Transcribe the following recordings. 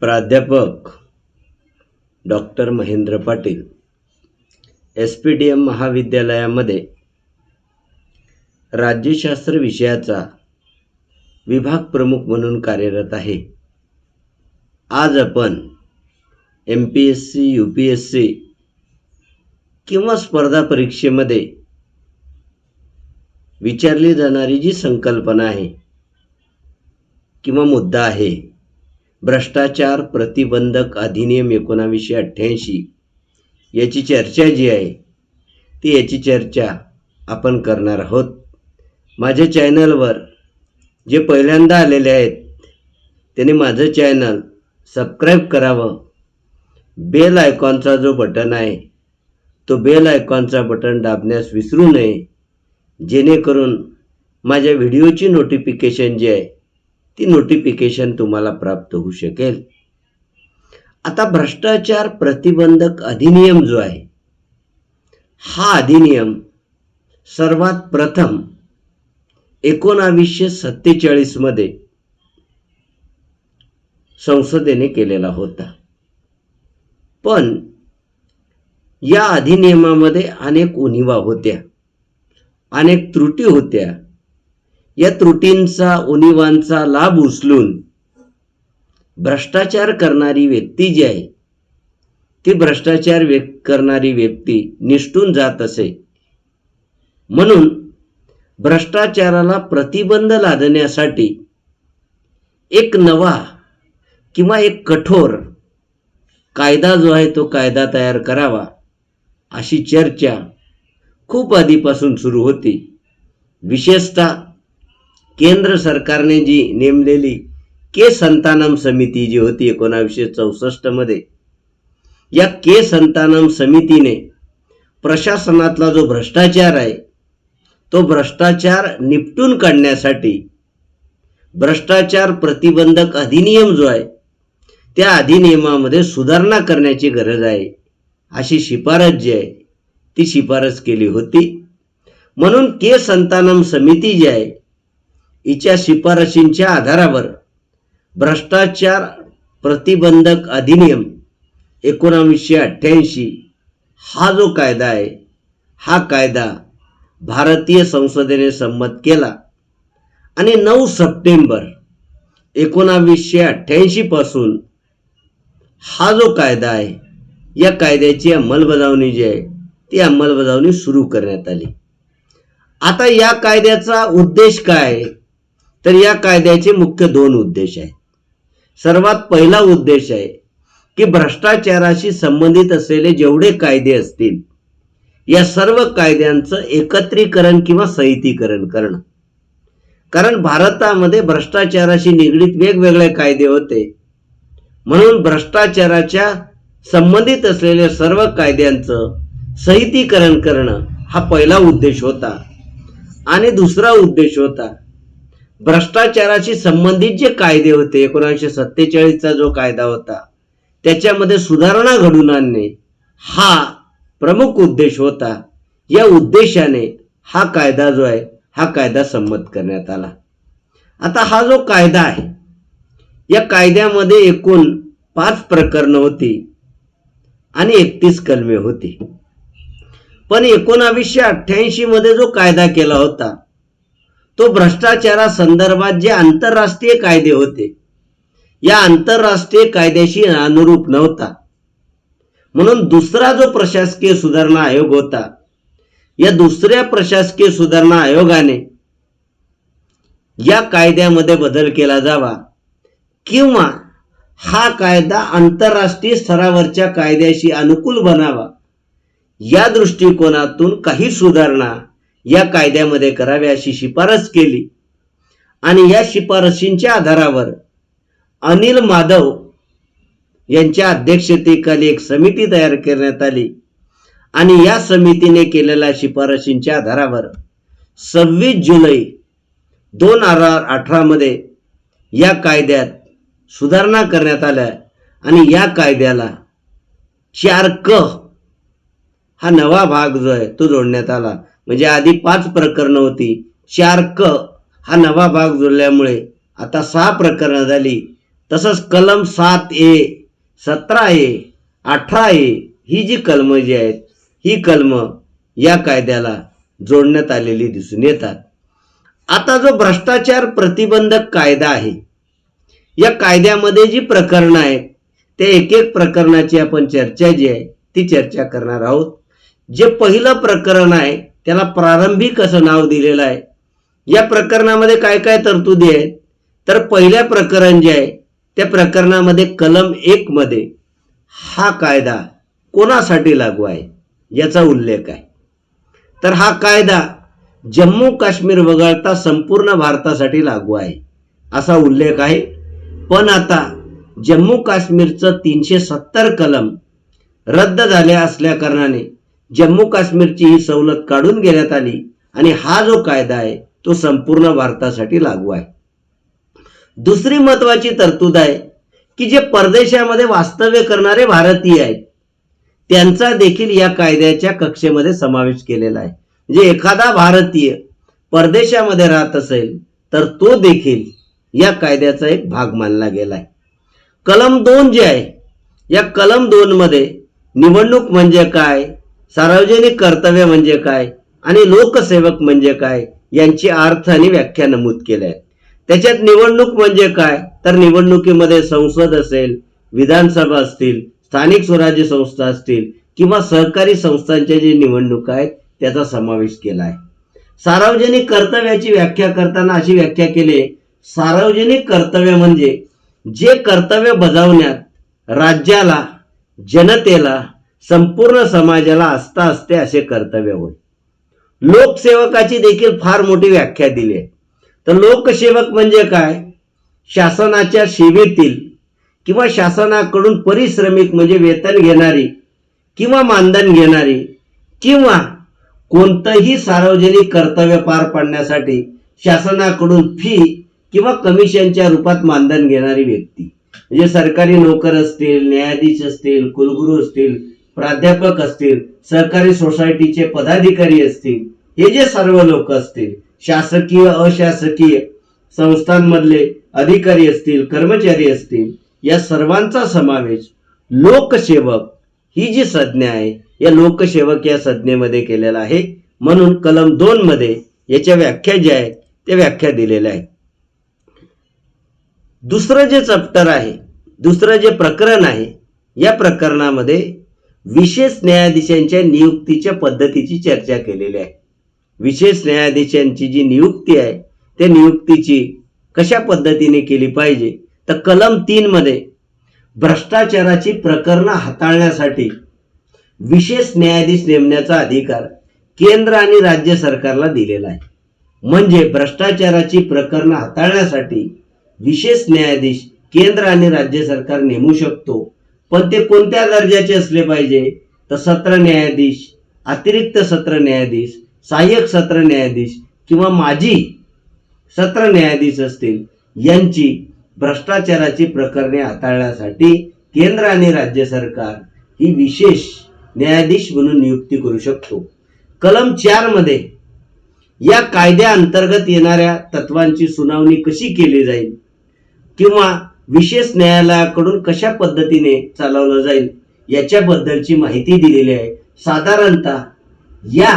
प्राध्यापक doctor Mahendra Patil S P D M महाविद्यालयामध्ये राज्यशास्त्र विषयाचा विभाग प्रमुख म्हणून कार्यरत आहे. आज आपण M P S C U P S C किंवा स्पर्धा परीक्षेमध्ये विचारली जाणारी जी संकल्पना आहे किंवा मुद्दा आहे भ्रष्टाचार प्रतिबंधक अधिनियम एकोणावीसशे अठ्ठ्याऐंशी. याची चर्चा जी आहे ती याची चर्चा आपण करणार आहोत. माझ्या चॅनलवर जे पहिल्यांदा आलेले आहेत त्यांनी माझं चॅनल सबस्क्राईब करावं. बेल आयकॉनचा जो बटन आहे तो बेल आयकॉनचा बटन दाबण्यास विसरू नये. जेणेकरून माझ्या व्हिडिओची नोटिफिकेशन जी आहे ती नोटिफिकेशन तुम्हाला प्राप्त होऊ शकेल. आता भ्रष्टाचार प्रतिबंधक अधिनियम जो आहे हा अधिनियम सर्वात प्रथम एकोणावीसशे सत्तेचाळीसमध्ये संसदेने केलेला होता. पण या अधिनियमामध्ये अनेक उणिवा होत्या अनेक त्रुटी होत्या या त्रुटींचा उणिवांचा लाभ उचलून भ्रष्टाचार करणारी व्यक्ती जी आहे ती भ्रष्टाचार व्यक्त करणारी व्यक्ती निष्ठून जात असे. म्हणून भ्रष्टाचाराला प्रतिबंध लादण्यासाठी एक नवा किंवा एक कठोर कायदा जो आहे तो कायदा तयार करावा अशी चर्चा खूप आधीपासून सुरू होती. विशेषतः केंद्र सरकारने जी नेमलेली के संतानम समिती जी होती एकोणावीसशे चौसष्टमध्ये या के संतानम समितीने प्रशासनातला जो भ्रष्टाचार आहे तो भ्रष्टाचार निपटून काढण्यासाठी भ्रष्टाचार प्रतिबंधक अधिनियम जो आहे त्या अधिनियमामध्ये सुधारणा करण्याची गरज आहे अशी शिफारस जी आहे ती शिफारस केली होती. म्हणून के संतानम समिती जी आहे हिच्या शिफारशींच्या आधारावर भ्रष्टाचार प्रतिबंधक अधिनियम एकोणावीसशे अठ्ठ्याऐंशी हा जो कायदा आहे हा कायदा भारतीय संसदेने संमत केला. आणि नऊ सप्टेंबर एकोणावीसशे अठ्ठ्याऐंशी पासून हा जो कायदा आहे या कायद्याची अंमलबजावणी जी आहे ती अंमलबजावणी सुरू करण्यात आली. आता या कायद्याचा उद्देश काय आहे? तर या कायद्याचे मुख्य दोन उद्देश आहेत. सर्वात पहिला उद्देश आहे की भ्रष्टाचाराशी संबंधित असलेले जेवढे कायदे असतील या सर्व कायद्यांचं एकत्रीकरण किंवा संहितीकरण करणं. कारण भारतामध्ये भ्रष्टाचाराशी निगडीत वेगवेगळे कायदे होते. म्हणून भ्रष्टाचाराच्या संबंधित असलेल्या सर्व कायद्यांचं संहितीकरण करणं हा पहिला उद्देश होता. आणि दुसरा उद्देश होता भ्रष्टाचाराशी संबंधित जे कायदे होते एकोणीसशे सत्तेचाळीसचा जो कायदा होता त्याच्यामध्ये सुधारणा घडून आणणे हा प्रमुख उद्देश होता. या उद्देशाने हा कायदा जो आहे हा कायदा संमत करण्यात आला. आता हा जो कायदा आहे या कायद्यामध्ये एकूण पाच प्रकरणं होती आणि एकतीस कलमे होती. पण एकोणावीसशे अठ्ठ्याऐंशी मध्ये जो कायदा केला होता तो भ्रष्टाचारा संदर्भात जे आंतरराष्ट्रीय कायदे होते या आंतरराष्ट्रीय कायद्याशी अनुरूप नव्हता. म्हणून दुसरा जो प्रशासकीय सुधारणा आयोग होता या दुसऱ्या प्रशासकीय सुधारणा आयोगाने या कायद्यामध्ये बदल केला जावा किंवा हा कायदा आंतरराष्ट्रीय स्तरावरच्या कायद्याशी अनुकूल बनावा. या दृष्टिकोनातून काही सुधारणा या कायद्यामध्ये करावे अशी शिफारस केली. आणि या शिफारशींच्या आधारावर अनिल माधव यांच्या अध्यक्षतेखाली एक समिती तयार करण्यात आली. आणि या समितीने केलेल्या शिफारशींच्या आधारावर सव्वीस जुलै दोन हजार अठरामध्ये या कायद्यात सुधारणा करण्यात आल्या. आणि या कायद्याला चार क हा नवा भाग जो आहे तो जोडण्यात आला. म्हणजे आधी पाच प्रकरणं होती. चार क हा नवा भाग जुळल्यामुळे आता सहा प्रकरणं झाली. तसंच कलम सात ए सतरा ए अठरा ए ही जी कलमं जी आहेत ही कलमं या कायद्याला जोडण्यात आलेली दिसून येतात. आता जो भ्रष्टाचार प्रतिबंधक कायदा आहे या कायद्यामध्ये जी प्रकरणं आहेत त्या एक एक प्रकरणाची आपण चर्चा जी आहे ती चर्चा करणार आहोत. जे पहिलं प्रकरण आहे त्याला प्रारंभिक असं नाव दिलेलं आहे? या प्रकरणामध्ये काय काय तरतुदी आहेत? तर पहिल्या प्रकरण जे आहे त्या प्रकरणामध्ये कलम एक मध्ये हा कायदा कोणासाठी लागू आहे याचा उल्लेख आहे. तर हा कायदा जम्मू काश्मीर वगळता संपूर्ण भारतासाठी लागू आहे असा उल्लेख आहे. पण आता जम्मू काश्मीरचं तीनशे सत्तर कलम रद्द झाले असल्या कारणाने जम्मू काश्मीरची ही सवलत काढून घेण्यात आली आणि हा जो कायदा आहे तो संपूर्ण भारतासाठी लागू आहे. दुसरी महत्वाची तरतूद आहे की जे परदेशामध्ये वास्तव्य करणारे भारतीय आहेत त्यांचा देखील या कायद्याच्या कक्षेमध्ये समावेश केलेला आहे. म्हणजे एखादा भारतीय परदेशामध्ये राहत असेल तर तो देखील या कायद्याचा एक भाग मानला गेलाय कलम दोन जे आहे या कलम दोन मध्ये निवडणूक म्हणजे काय सार्वजनिक कर्तव्य म्हणजे काय आणि लोकसेवक म्हणजे काय यांची अर्थ आणि व्याख्या नमूद केल्या आहेत. त्याच्यात निवडणूक म्हणजे काय? तर निवडणुकीमध्ये संसद असेल विधानसभा असतील स्थानिक स्वराज्य संस्था असतील किंवा सहकारी संस्थांच्या जे निवडणुका आहेत त्याचा समावेश केला आहे. सार्वजनिक कर्तव्याची व्याख्या करताना अशी व्याख्या केली सार्वजनिक कर्तव्य म्हणजे जे कर्तव्य बजावण्यात राज्याला जनतेला संपूर्ण समाजाला आस्था असते असे कर्तव्य होय. लोकसेवकाची देखील फार मोठी व्याख्या दिली आहे. तर लोकसेवक म्हणजे काय? शासनाच्या सेवेतील किंवा शासनाकडून परिश्रमिक म्हणजे वेतन घेणारी किंवा मानधन घेणारी किंवा कोणतंही सार्वजनिक कर्तव्य पार पाडण्यासाठी शासनाकडून फी किंवा कमिशनच्या रूपात मानधन घेणारी व्यक्ती. म्हणजे सरकारी नोकर असतील न्यायाधीश असतील कुलगुरू असतील प्राध्यापक असतील सहकारी सोसायटीचे पदाधिकारी असतील हे जे सर्व लोक असतील शासकीय अशासकीय संस्थांमधले अधिकारी असतील कर्मचारी असतील या सर्वांचा समावेश लोकसेवक ही जी संज्ञा आहे या लोकसेवक या संज्ञेमध्ये केलेला आहे. म्हणून कलम दोन मध्ये याच्या व्याख्या ज्या आहेत त्या व्याख्या दिलेल्या आहेत. दुसरं जे चॅप्टर आहे दुसरं जे प्रकरण आहे या प्रकरणामध्ये विशेष न्यायाधीशांच्या नियुक्तीच्या पद्धतीची चर्चा केलेली आहे. विशेष न्यायाधीशांची जी नियुक्ती आहे त्या नियुक्तीची कशा पद्धतीने केली पाहिजे? तर कलम तीन मध्ये भ्रष्टाचाराची प्रकरणं हाताळण्यासाठी विशेष न्यायाधीश नेमण्याचा अधिकार केंद्र आणि राज्य सरकारला दिलेला आहे. म्हणजे भ्रष्टाचाराची प्रकरणं हाताळण्यासाठी विशेष न्यायाधीश केंद्र आणि राज्य सरकार नेमू शकतो पण ते कोणत्या दर्जाचे असले पाहिजे? तर सत्र न्यायाधीश अतिरिक्त सत्र न्यायाधीश सहाय्यक सत्र न्यायाधीश किंवा माजी सत्र न्यायाधीश असतील यांची भ्रष्टाचाराची प्रकरणे हाताळण्यासाठी केंद्र आणि राज्य सरकार ही विशेष न्यायाधीश म्हणून नियुक्ती करू शकतो. कलम चारमध्ये या कायद्या अंतर्गत येणाऱ्या तत्वांची सुनावणी कशी केली जाईल? किंवा विशेष न्यायालयाकडून कशा पद्धतीने चालवलं जाईल याच्याबद्दलची माहिती दिलेली आहे. साधारणतः या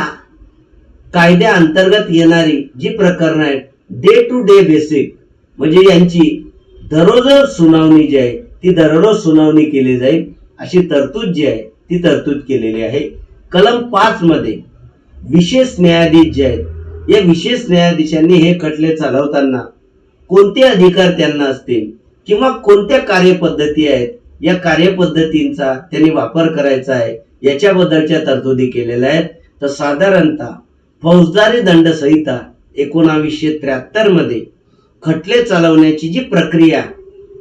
कायद्या अंतर्गत येणारी जी प्रकरणं आहेत डे टू डे बेसिक म्हणजे यांची दररोज सुनावणी जी आहे ती दररोज सुनावणी केली जाईल अशी तरतूद जी आहे ती तरतूद केलेली आहे. कलम पाच मध्ये विशेष न्यायाधीश जे आहेत या विशेष न्यायाधीशांनी हे खटले चालवताना कोणते अधिकार त्यांना असतील? किंवा कोणत्या कार्यपद्धती आहेत या कार्यपद्धतींचा त्यांनी वापर करायचा आहे याच्याबद्दलच्या तरतुदी केलेल्या आहेत. तर साधारणतः फौजदारी दंड संहिता एकोणावीसशे त्र्याहत्तरमध्ये खटले चालवण्याची जी प्रक्रिया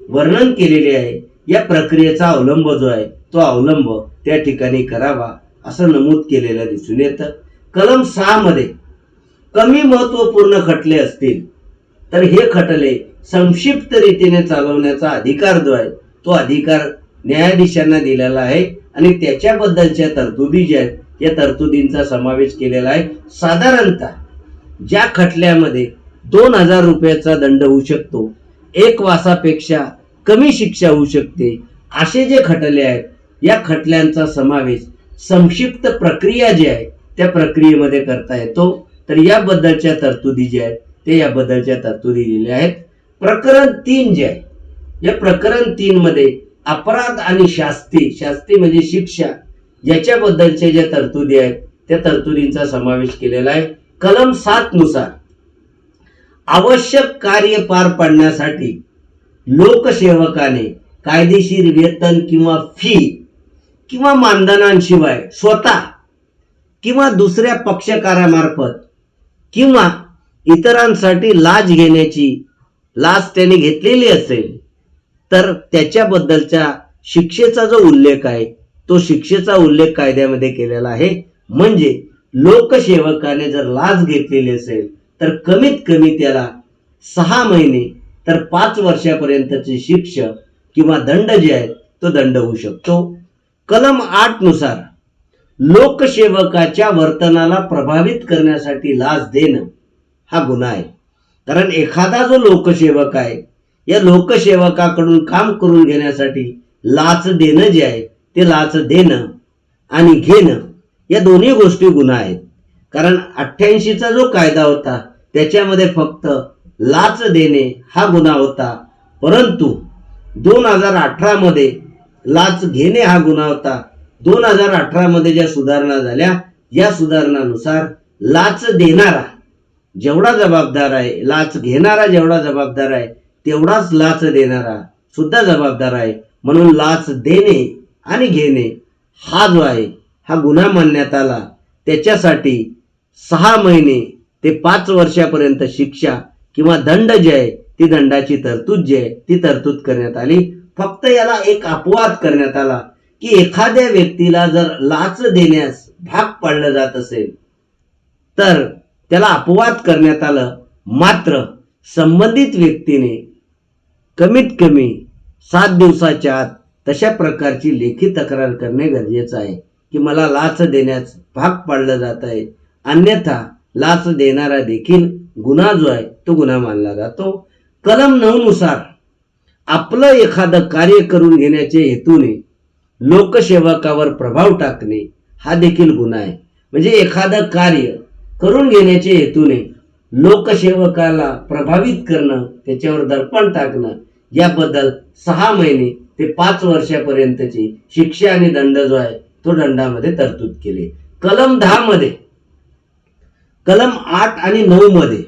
वर्णन केलेली आहे या प्रक्रियेचा अवलंब जो आहे तो अवलंब त्या ठिकाणी करावा असं नमूद केलेलं दिसून येतं. कलम सहा मध्ये कमी महत्त्वपूर्ण खटले असतील तर हे खटले संक्षिप्त रीतीने चालवण्याचा अधिकार जो आहे तो अधिकार न्यायाधीशांना दिलेला आहे. आणि त्याच्याबद्दलच्या तरतुदी ज्या आहेत या तरतुदींचा समावेश केलेला आहे. साधारणतः ज्या खटल्यामध्ये दोन हजार रुपयाचा दंड होऊ शकतो एक वासापेक्षा कमी शिक्षा होऊ शकते असे जे खटले आहेत या खटल्यांचा समावेश संक्षिप्त प्रक्रिया जी आहे त्या प्रक्रियेमध्ये करता येतो. तर याबद्दलच्या तरतुदी ज्या आहेत ते याबद्दलच्या तरतुदी दिलेल्या आहेत. प्रकरण तीन जे आहे या प्रकरण तीन मध्ये अपराध आणि शास्ती शास्ती म्हणजे शिक्षा याच्याबद्दलच्या ज्या तरतुदी आहेत त्या तरतुदींचा समावेश केलेला आहे. कलम सात नुसार आवश्यक कार्य पार पाडण्यासाठी लोकसेवकाने कायदेशीर वेतन किंवा फी किंवा मानधनांशिवाय स्वतः किंवा दुसऱ्या पक्षकारामार्फत किंवा इतरांसाठी लाज घेण्याची लाज त्याने घेतलेली असेल तर त्याच्याबद्दलच्या शिक्षेचा जो उल्लेख आहे तो शिक्षेचा उल्लेख कायद्यामध्ये केलेला आहे. म्हणजे लोकसेवकाने जर लाच घेतलेली असेल तर कमीत कमी त्याला सहा महिने तर पाच वर्षापर्यंतची शिक्षा किंवा दंड जे आहे तो दंड होऊ शकतो. कलम आठनुसार लोकसेवकाच्या वर्तनाला प्रभावित करण्यासाठी लाच देणं हा गुन्हा आहे. कारण एखादा जो लोकसेवक आहे या लोकसेवकाकडून काम करून घेण्यासाठी लाच देणं जे आहे ते लाच देणं आणि घेणं या दोन्ही गोष्टी गुन्हा आहेत. कारण अठ्ठ्याऐंशीचा जो कायदा होता त्याच्यामध्ये फक्त लाच देणे हा गुन्हा होता. परंतु दोन हजार अठरा मध्ये लाच घेणे हा गुन्हा होता. दोन हजार अठरा मध्ये ज्या सुधारणा झाल्या या सुधारणानुसार लाच देणारा जेवढा जबाबदार आहे लाच घेणारा जेवढा जबाबदार आहे तेवढाच लाच देणारा सुद्धा जबाबदार आहे. म्हणून लाच देणे आणि घेणे हा जो आहे हा गुन्हा मानण्यात आला. त्याच्यासाठी सहा महिने ते पाच वर्षापर्यंत शिक्षा किंवा दंड जे आहे ती दंडाची तरतूद जी आहे ती तरतूद करण्यात आली. फक्त याला एक अपवाद करण्यात आला की एखाद्या व्यक्तीला जर लाच देण्यास भाग पाडलं जात असेल तर त्याला अपवाद करण्यात आलं. मात्र संबंधित व्यक्तीने कमीत कमी सात दिवसाच्या आत तशा प्रकारची लेखी तक्रार करणे गरजेचं आहे की मला लाच देण्यास भाग पाडलं जात आहे. अन्यथा लाच देणारा देखील गुन्हा जो आहे तो गुन्हा मानला जातो. कलम नऊनुसार आपलं एखादं कार्य करून घेण्याच्या हेतूने लोकसेवकावर प्रभाव टाकणे हा देखील गुन्हा आहे. म्हणजे एखादं कार्य करून घेण्याच्या हेतूने लोकसेवकाला प्रभावित करणं त्याच्यावर दर्पण टाकणं याबद्दल सहा महिने ते पाच वर्षापर्यंतची शिक्षा आणि दंड जो आहे तो दंडामध्ये तरतूद केली. कलम दहा मध्ये कलम आठ आणि नऊ मध्ये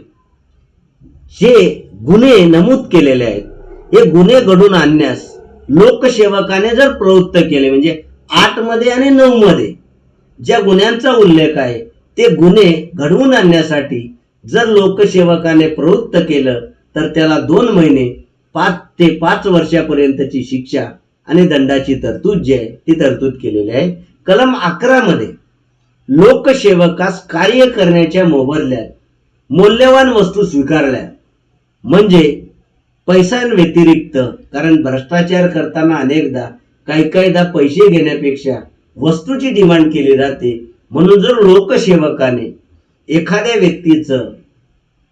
जे गुन्हे नमूद केलेले आहेत हे गुन्हे घडून आणण्यास लोकसेवकाने जर प्रवृत्त केले म्हणजे आठमध्ये आणि नऊ मध्ये ज्या गुन्ह्यांचा उल्लेख आहे ते गुन्हे घडवून आणण्यासाठी जर लोकसेवकाने प्रवृत्त केलं तर त्याला दोन महिने पाच ते पाच वर्षापर्यंतची शिक्षा आणि दंडाची तरतूद जी आहे ती तरतूद केलेली आहे. कलम अकरा मध्ये लोकसेवकास कार्य करण्याच्या मोबदल्यात मौल्यवान वस्तू स्वीकारल्या. म्हणजे पैशांव्यतिरिक्त कारण भ्रष्टाचार करताना अनेकदा काही काहीदा पैसे घेण्यापेक्षा वस्तूची डिमांड केली जाते म्हणून जर लोकसेवकाने एखाद्या व्यक्तीचं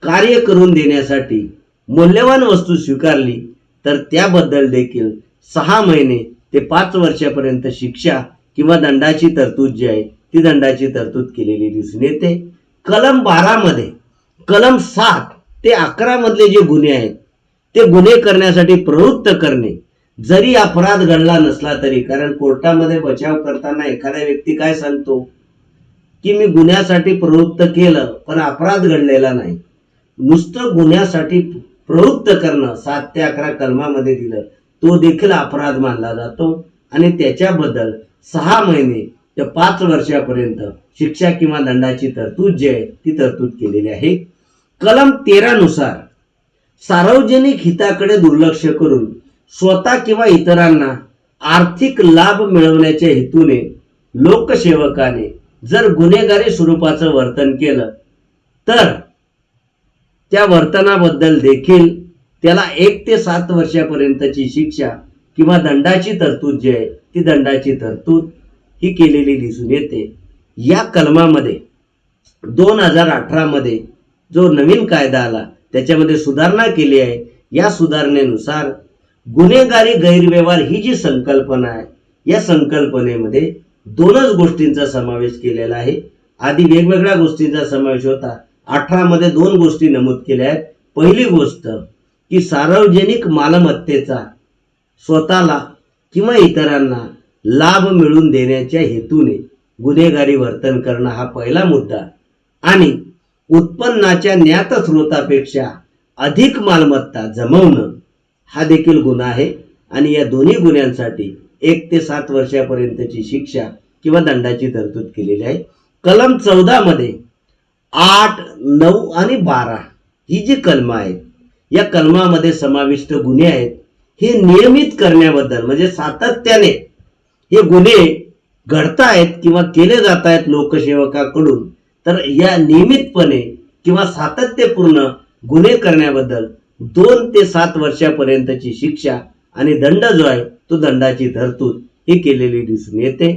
कार्य करून देण्यासाठी मौल्यवान वस्तू स्वीकारली तर त्याबद्दल देखील सहा महिने ते पाच वर्षापर्यंत शिक्षा किंवा दंडाची तरतूद जी आहे ती दंडाची तरतूद केलेली दिसून येते. कलम बारामध्ये कलम सात ते अकरा मधले जे गुन्हे आहेत ते गुन्हे करण्यासाठी प्रवृत्त करणे जरी अपराध घडला नसला तरी कारण कोर्टामध्ये बचाव करताना एखादा व्यक्ती काय सांगतो? की मी गुन्ह्यासाठी प्रवृत्त केलं पण अपराध घडलेला नाही. नुसतं गुन्ह्यासाठी प्रवृत्त करणं सात ते अकरा कलमामध्ये दिलं तो देखील अपराध मानला जातो. आणि त्याच्याबद्दल सहा महिने ते पाच वर्षापर्यंत शिक्षा किंवा दंडाची तरतूद जी आहे ती तरतूद केलेली आहे. कलम तेरानुसार सार्वजनिक हिताकडे दुर्लक्ष करून स्वतः किंवा इतरांना आर्थिक लाभ मिळवण्याच्या हेतूने लोकसेवकाने जर गुन्हेगारी स्वरूपाचं वर्तन केलं तर त्या वर्तनाबद्दल देखील त्याला एक ते सात वर्षापर्यंतची शिक्षा किंवा दंडाची तरतूद जी आहे ती दंडाची तरतूद ही केलेली दिसून येते. या कलमामध्ये दोन हजार अठरा मध्ये जो नवीन कायदा आला त्याच्यामध्ये सुधारणा केली आहे. या सुधारणेनुसार गुन्हेगारी गैरव्यवहार ही जी संकल्पना आहे या संकल्पनेमध्ये दोनच गोष्टींचा समावेश केलेला आहे. आधी वेगवेगळ्या गोष्टींचा समावेश होता. अठरा मध्ये दोन गोष्टी नमूद केल्या आहेत. पहिली गोष्ट की सार्वजनिक मालमत्तेचा स्वतःला किंवा इतरांना लाभ मिळवून देण्याच्या हेतूने गुन्हेगारी वर्तन करणं हा पहिला मुद्दा. आणि उत्पन्नाच्या ज्ञात स्रोतापेक्षा अधिक मालमत्ता जमवणं हा देखील गुन्हा आहे. आणि या दोन्ही गुन्ह्यांसाठी एक ते सात वर्षापर्यंतची शिक्षा किंवा दंडाची तरतूद केलेली आहे. कलम चौदा मध्ये आठ नऊ आणि बारा ही जी कलमं आहेत या कलमामध्ये समाविष्ट गुन्हे आहेत हे नियमित करण्याबद्दल म्हणजे सातत्याने हे गुन्हे घडतायत किंवा केले जात आहेत लोकसेवकाकडून तर या नियमितपणे किंवा सातत्यपूर्ण गुन्हे करण्याबद्दल दोन ते सात वर्षापर्यंतची शिक्षा आणि दंड जो आहे तो दंडाची तरतूद ही केलेली दिसून येते.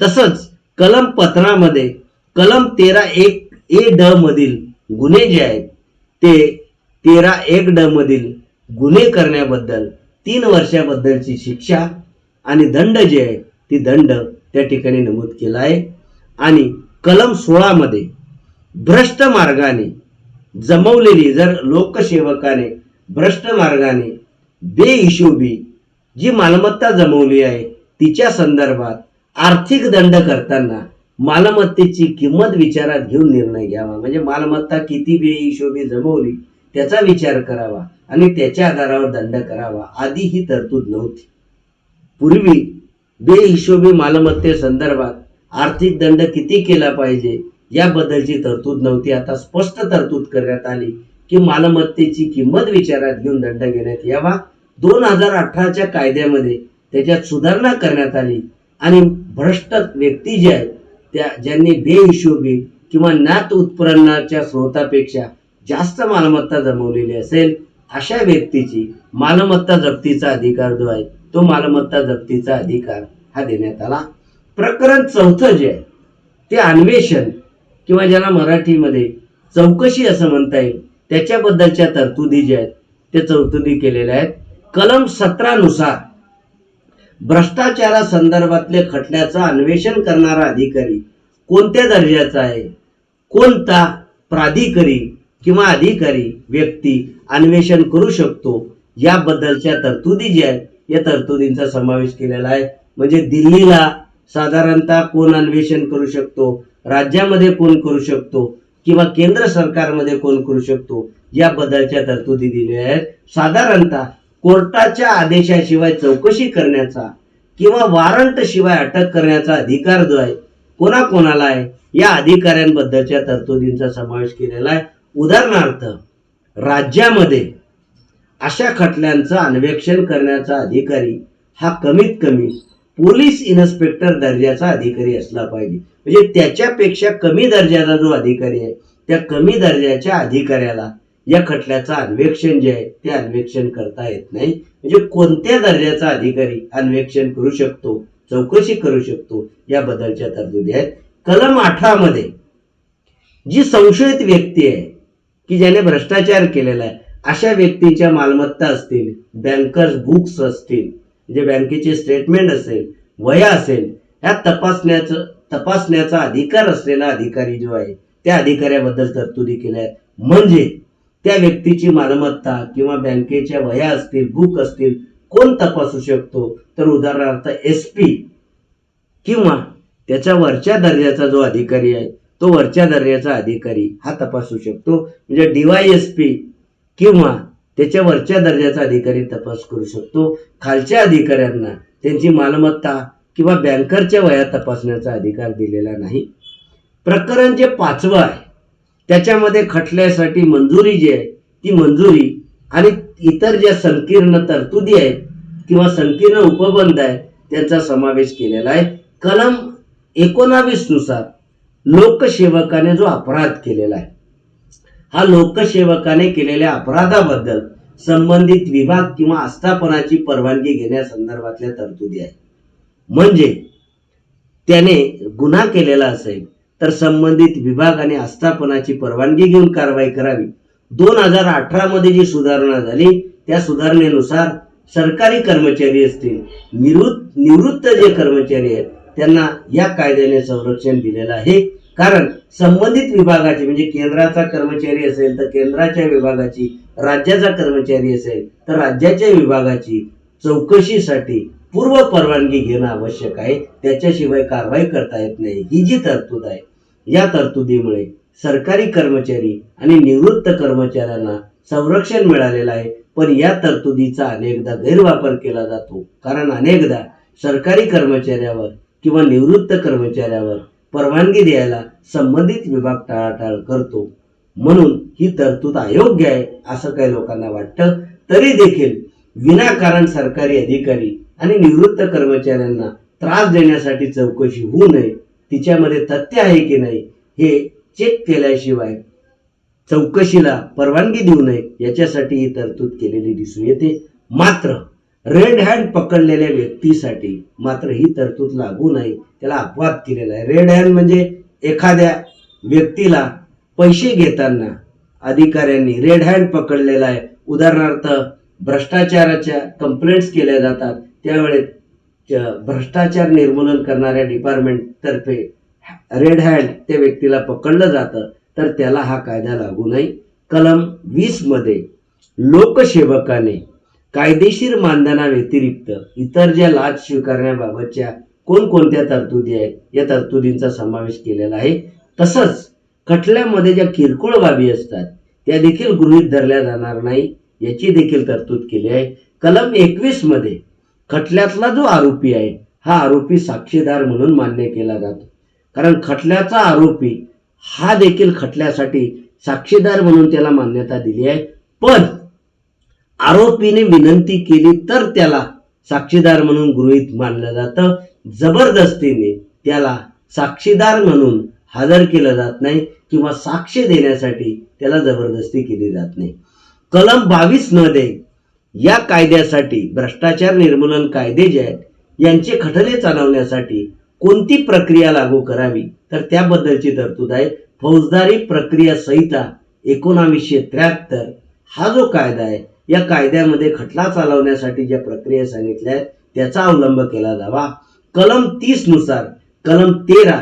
तसंच कलम पत्रामध्ये कलम तेरा एक ए ड मधील गुन्हे जे आहेत ते तेरा एक ड मधील गुन्हे करण्याबद्दल तीन वर्षाबद्दलची शिक्षा आणि दंड जे आहे ती दंड त्या ठिकाणी नमूद केला आहे. आणि कलम सोळामध्ये भ्रष्ट मार्गाने जमवलेली जर लोकसेवकाने भ्रष्ट मार्गाने बेहिशोबी जी मालमत्ता जमवली आहे तिच्या संदर्भात आर्थिक दंड करताना मालमत्तेची किंमत विचारात घेऊन निर्णय घ्यावा. म्हणजे मालमत्ता किती बेहिशोबी जमवली त्याचा विचार करावा आणि त्याच्या आधारावर दंड करावा आधी ही तरतूद नव्हती. पूर्वी बेहिशोबी मालमत्ते संदर्भात आर्थिक दंड किती केला पाहिजे याबद्दलची तरतूद नव्हती. आता स्पष्ट तरतूद करण्यात आली की मालमत्तेची किंमत विचारात घेऊन दंड घेण्यात यावा. दोन हजार अठराच्या कायद्यामध्ये त्याच्यात सुधारणा करण्यात आली. आणि भ्रष्ट व्यक्ती जे आहेत त्या ज्यांनी बेहिशोबी किंवा ज्ञात उत्पन्नाच्या स्रोतापेक्षा जास्त मालमत्ता जमवलेली असेल अशा व्यक्तीची मालमत्ता जप्तीचा अधिकार जो आहे तो मालमत्ता जप्तीचा अधिकार हा देण्यात आला. प्रकरण चौथं जे आहे ते अन्वेषण किंवा ज्याला मराठीमध्ये चौकशी असं म्हणता येईल त्याच्याबद्दलच्या तरतुदी ज्या आहेत त्या तरतुदी केलेल्या आहेत. कलम सतरानुसार भ्रष्टाचारासंदर्भातले खटल्याचं अन्वेषण करणारा अधिकारी कोणत्या दर्जाचा आहे? कोणता प्राधिकारी किंवा अधिकारी व्यक्ती अन्वेषण करू शकतो? याबद्दलच्या तरतुदी ज्या आहेत या तरतुदींचा समावेश केलेला आहे. म्हणजे दिल्लीला साधारणतः कोण अन्वेषण करू शकतो? राज्यामध्ये कोण करू शकतो? किंवा केंद्र सरकारमध्ये कोण करू शकतो? याबद्दलच्या तरतुदी दिलेल्या आहेत. साधारणतः कोर्टाच्या आदेशाशिवाय चौकशी करण्याचा किंवा वॉरंट शिवाय अटक करण्याचा अधिकार जो आहे कोणाकोणाला आहे या अधिकाऱ्यांबद्दलच्या तरतुदींचा समावेश केलेला आहे. उदाहरणार्थ राज्यामध्ये अशा खटल्यांचं अन्वेषण करण्याचा अधिकारी हा कमीत कमी पोलीस इन्स्पेक्टर दर्जाचा अधिकारी असला पाहिजे. म्हणजे त्याच्यापेक्षा कमी दर्जाचा जो अधिकारी आहे त्या कमी दर्जाच्या अधिकाऱ्याला या खटल्याचं अन्वेक्षण जे आहे ते अन्वेक्षण करता येत नाही. म्हणजे कोणत्या दर्जाचा अधिकारी अन्वेक्षण करू शकतो चौकशी करू शकतो याबद्दलच्या तरतुदी आहेत. कलम अठरा मध्ये जी संशयित व्यक्ती आहे की ज्याने भ्रष्टाचार केलेला आहे अशा व्यक्तीच्या मालमत्ता असतील बँकर्स बुक्स असतील म्हणजे बँकेचे स्टेटमेंट असेल वया असेल ह्या तपासण्याचं तपासण्याचा अधिकार असलेला अधिकारी जो आहे त्या अधिकाऱ्याबद्दल तरतुदी केल्या आहेत. म्हणजे त्या व्यक्तीची मालमत्ता किंवा बँकेच्या वया असतील बुक असतील कोण तपासू शकतो? तर उदाहरणार्थ एस पी किंवा त्याच्या वरच्या दर्जाचा जो अधिकारी आहे तो वरच्या दर्जाचा अधिकारी हा तपासू शकतो. म्हणजे डीवायएसपी किंवा त्याच्या वरच्या दर्जाचा अधिकारी तपास करू शकतो. खालच्या अधिकाऱ्यांना त्यांची मालमत्ता किंवा बँकरच्या वया तपासण्याचा अधिकार दिलेला नाही. प्रकरण जे पाचवं आहे त्याच्यामध्ये खटल्यासाठी मंजुरी जी आहे ती मंजुरी आणि इतर ज्या संकीर्ण तरतुदी आहेत किंवा संकीर्ण उपबंध आहेत त्यांचा समावेश केलेला आहे. कलम एकोणावीसनुसार लोकसेवकाने जो अपराध केलेला आहे हा लोकसेवकाने केलेल्या अपराधाबद्दल संबंधित विभाग किंवा आस्थापनाची परवानगी घेण्यासंदर्भातल्या तरतुदी आहेत. म्हणजे त्याने गुन्हा केलेला असेल तर संबंधित विभाग आणि आस्थापनाची परवानगी घेऊन कारवाई करावी. दोन हजार अठरा मध्ये जी सुधारणा झाली त्या सुधारणेनुसार सरकारी कर्मचारी असतील निवृत्त निवृत्त जे कर्मचारी आहेत त्यांना या कायद्याने संरक्षण दिलेलं आहे. कारण संबंधित विभागाची म्हणजे केंद्राचा कर्मचारी असेल तर केंद्राच्या विभागाची राज्याचा कर्मचारी असेल तर राज्याच्या विभागाची चौकशीसाठी पूर्व परवानगी घेणं आवश्यक आहे. त्याच्याशिवाय कारवाई करता येत नाही. ही जी तरतूद आहे या तरतुदीमुळे सरकारी कर्मचारी आणि निवृत्त कर्मचाऱ्यांना संरक्षण मिळालेलं आहे. पण या तरतुदीचा अनेकदा गैरवापर केला जातो. कारण अनेकदा सरकारी कर्मचाऱ्यावर किंवा निवृत्त कर्मचाऱ्यावर परवानगी द्यायला संबंधित विभाग टाळाटाळ करतो. म्हणून ही तरतूद अयोग्य आहे असं काही लोकांना वाटतं. तरी देखील विनाकारण सरकारी अधिकारी आणि निवृत्त कर्मचाऱ्यांना त्रास देण्यासाठी चौकशी होऊ नये तिच्यामध्ये तथ्य आहे की नाही हे चेक केल्याशिवाय चौकशीला परवानगी देऊ नये याच्यासाठी ही तरतूद केलेली दिसून येते. मात्र रेड हँड पकडलेल्या व्यक्तीसाठी मात्र ही तरतूद लागू नाही त्याला अपवाद केलेला आहे. रेड हँड म्हणजे एखाद्या व्यक्तीला पैसे घेताना अधिकाऱ्यांनी रेड हँड पकडलेला आहे. उदाहरणार्थ भ्रष्टाचाराच्या कंप्लेंट्स केल्या जातात त्यावेळेस भ्रष्टाचार निर्मूलन करणाऱ्या डिपार्टमेंटतर्फे रेड हँड त्या व्यक्तीला पकडलं जातं तर त्याला हा कायदा लागू नाही. कलम वीसमध्ये लोकसेवकाने कायदेशीर मानधना व्यतिरिक्त इतर ज्या लाच स्वीकारण्याबाबतच्या कोणकोणत्या तरतुदी आहेत या तरतुदींचा समावेश केलेला आहे. तसंच खटल्यामध्ये ज्या किरकोळ बाबी असतात त्या देखील गृहीत धरल्या जाणार नाही याची देखील तरतूद केली आहे. कलम एकवीसमध्ये खटल्यातला जो आरोपी आहे हा आरोपी साक्षीदार म्हणून मान्य केला जातो. कारण खटल्याचा आरोपी हा देखील खटल्यासाठी साक्षीदार म्हणून त्याला मान्यता दिली आहे. पण आरोपीने विनंती केली तर त्याला साक्षीदार म्हणून गृहीत मानलं जातं. जबरदस्तीने त्याला साक्षीदार म्हणून हजर केलं जात नाही किंवा साक्ष देण्यासाठी त्याला जबरदस्ती केली जात नाही. कलम बावीसमध्ये या कायद्यासाठी भ्रष्टाचार निर्मूलन कायदे जे आहेत यांचे खटले चालवण्यासाठी कोणती प्रक्रिया लागू करावी? तर त्याबद्दलची तरतूद आहे. फौजदारी प्रक्रिया संहिता एकोणावीसशे त्र्याहत्तर हा जो कायदा आहे या कायद्यामध्ये खटला चालवण्यासाठी ज्या प्रक्रिया सांगितल्या आहेत त्याचा अवलंब केला जावा. कलम तीसनुसार कलम तेरा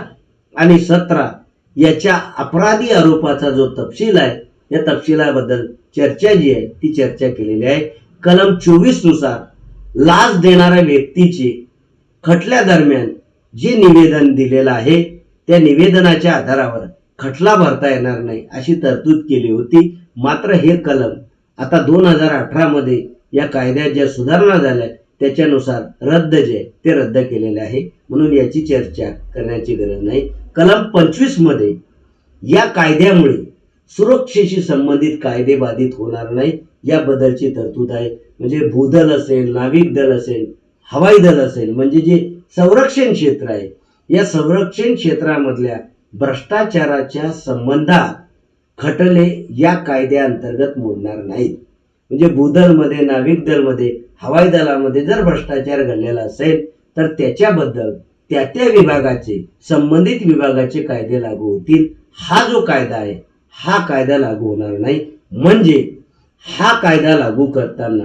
आणि सतरा याच्या अपराधी आरोपाचा जो तपशील आहे या तपशिलाबद्दल चर्चा जी आहे ती चर्चा केलेली आहे. कलम चोवीसनुसार लाच देणाऱ्या व्यक्तीचे खटल्या दरम्यान जे निवेदन दिलेलं आहे त्या निवेदनाच्या आधारावर खटला भरता येणार नाही अशी तरतूद केली होती. मात्र हे कलम आता दोन हजार अठरामध्ये या कायद्यात ज्या सुधारणा झाल्या त्याच्यानुसार रद्द जे ते रद्द केलेले आहे. म्हणून याची चर्चा करण्याची गरज नाही. कलम पंचवीसमध्ये या कायद्यामुळे सुरक्षेशी संबंधित कायदे बाधित होणार नाही याबद्दलची तरतूद आहे. म्हणजे भूदल असेल नाविक दल असेल हवाई दल असेल म्हणजे जे संरक्षण क्षेत्र आहे या संरक्षण क्षेत्रामधल्या भ्रष्टाचाराच्या संबंधात खटले या कायद्याअंतर्गत मोडणार नाहीत. म्हणजे भूदलमध्ये नाविक दलमध्ये हवाई दलामध्ये जर भ्रष्टाचार घडलेला असेल तर त्याच्याबद्दल त्या त्या विभागाचे संबंधित विभागाचे कायदे लागू होतील. हा जो कायदा आहे हा कायदा लागू होणार नाही. म्हणजे हा कायदा लागू करताना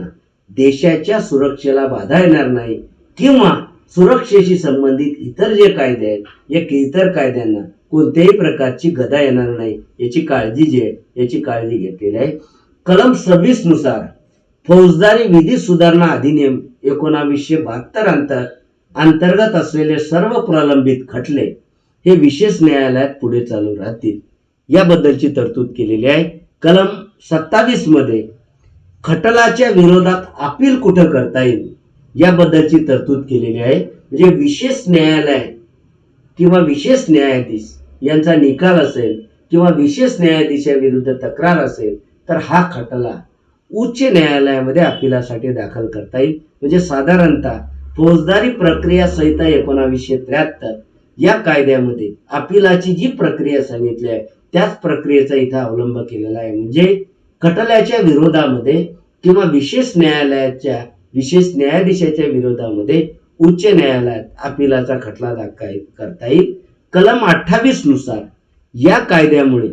देशाच्या सुरक्षेला बाधा येणार नाही किंवा सुरक्षेशी संबंधित इतर जे कायदे आहेत या इतर कायद्यांना कोणत्याही प्रकारची गदा येणार नाही. याची काळजी जी आहे याची काळजी घेतलेली आहे. कलम सव्वीसनुसार फौजदारी विधी सुधारणा अधिनियम एकोणावीसशे बहात्तर अंतर अंतर्गत असलेले सर्व प्रलंबित खटले हे विशेष न्यायालयात पुढे चालू राहतील. याबद्दलची तरतूद केलेली आहे. कलम सत्तावीसमध्ये खटलाच्या विरोधात अपील कुठं करता येईल? याबद्दलची तरतूद केलेली आहे. म्हणजे विशेष न्यायालय किंवा विशेष न्यायाधीश यांचा निकाल असेल किंवा विशेष न्यायाधीशाविरुद्ध तक्रार असेल तर हा खटला उच्च न्यायालयामध्ये अपिलासाठी दाखल करता येईल. म्हणजे साधारणतः फौजदारी प्रक्रिया संहिता एकोणावीसशे त्र्याहत्तर या कायद्यामध्ये अपिलाची जी प्रक्रिया सांगितली आहे त्याच प्रक्रियेचा इथं अवलंब केलेला आहे. म्हणजे खटल्याच्या विरोधामध्ये किंवा विशेष न्यायालयाच्या विशेष न्यायाधीशाच्या विरोधामध्ये उच्च न्यायालयात अपिलाचा खटला दाखल करता येईल. कलम अठ्ठावीसनुसार या कायद्यामुळे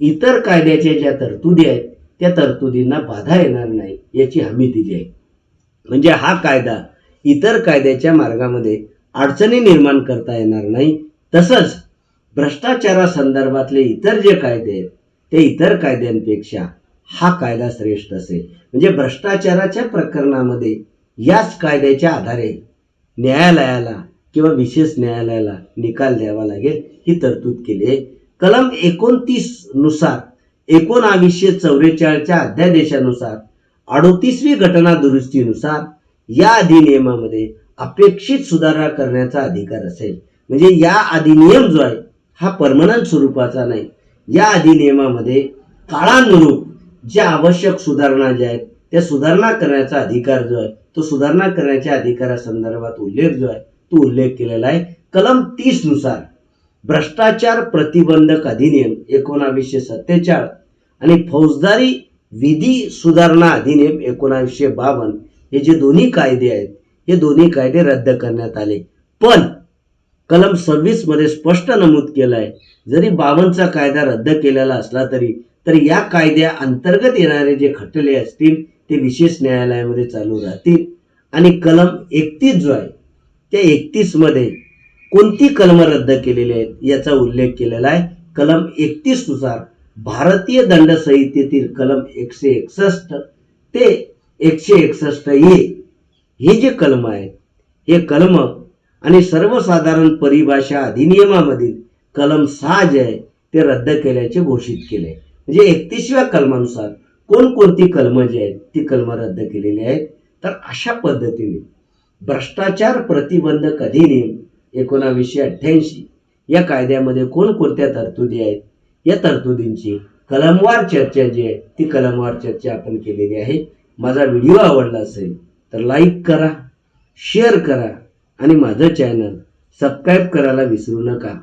इतर कायद्याच्या ज्या तरतुदी आहेत त्या तरतुदींना बाधा येणार नाही याची हमी दिली आहे. म्हणजे हा कायदा इतर कायद्याच्या मार्गामध्ये अडचणी निर्माण करता येणार नाही. तसंच भ्रष्टाचारासंदर्भातले इतर जे कायदे आहेत ते इतर कायद्यांपेक्षा हा कायदा श्रेष्ठ असेल. म्हणजे भ्रष्टाचाराच्या प्रकरणामध्ये याच कायद्याच्या आधारे न्यायालयाला किंवा विशेष न्यायालयाला निकाल द्यावा लागेल ही तरतूद केली आहे. कलम एकोणतीसनुसार एकोणावीसशे चौवेचाळीसच्या अध्यादेशानुसार अडोतीसवी घटना दुरुस्तीनुसार या अधिनियमामध्ये अपेक्षित सुधारणा करण्याचा अधिकार असेल. म्हणजे या अधिनियम जो आहे हा परमनंट स्वरूपाचा नाही. या अधिनियमामध्ये काळानुरूप ज्या आवश्यक सुधारणा ज्या आहेत त्या सुधारणा करण्याचा अधिकार जो आहे तो सुधारणा करण्याच्या अधिकारासंदर्भात उल्लेख जो आहे तो उल्लेख केलेला आहे. कलम तीसनुसार भ्रष्टाचार प्रतिबंधक अधिनियम एकोणावीसशे सत्तेचाळीस आणि फौजदारी विधी सुधारणा अधिनियम एकोणावीसशे बावन्न हे जे दोन्ही कायदे आहेत हे दोन्ही कायदे रद्द करण्यात आले. पण कलम सव्वीसमध्ये स्पष्ट नमूद केलं आहे जरी बावनचा कायदा रद्द केलेला असला तरी तर या कायद्या अंतर्गत येणारे जे खटले असतील ते विशेष न्यायालयामध्ये चालू राहतील. आणि कलम एकतीस जो आहे त्या एकतीसमध्ये कोणती कलम रद्द केलेली आहेत याचा उल्लेख केलेला आहे. कलम एकतीसनुसार भारतीय दंड संहितेतील कलम एकशे एकसष्ट ते एकशे एकसष्ट ए हे जे कलम आहेत हे कलम आणि सर्वसाधारण परिभाषा अधिनियमामधील कलम सहा जे आहे ते रद्द केल्याचे घोषित केले. म्हणजे एकतीसव्या कलमानुसार कोणकोणती कलमं जी आहेत ती कलमं रद्द केलेली आहेत? तर अशा पद्धतीने भ्रष्टाचार प्रतिबंधक अधिनियम एकोणावीसशे अठ्ठ्याऐंशी या कायद्यामध्ये कोणकोणत्या तरतुदी आहेत? या तरतुदींची कलमवार चर्चा जी आहे ती कलमवार चर्चा आपण केलेली आहे. माझा व्हिडिओ आवडला असेल तर लाईक करा शेअर करा आणि माझं चॅनल सबस्क्राईब करायला विसरू नका.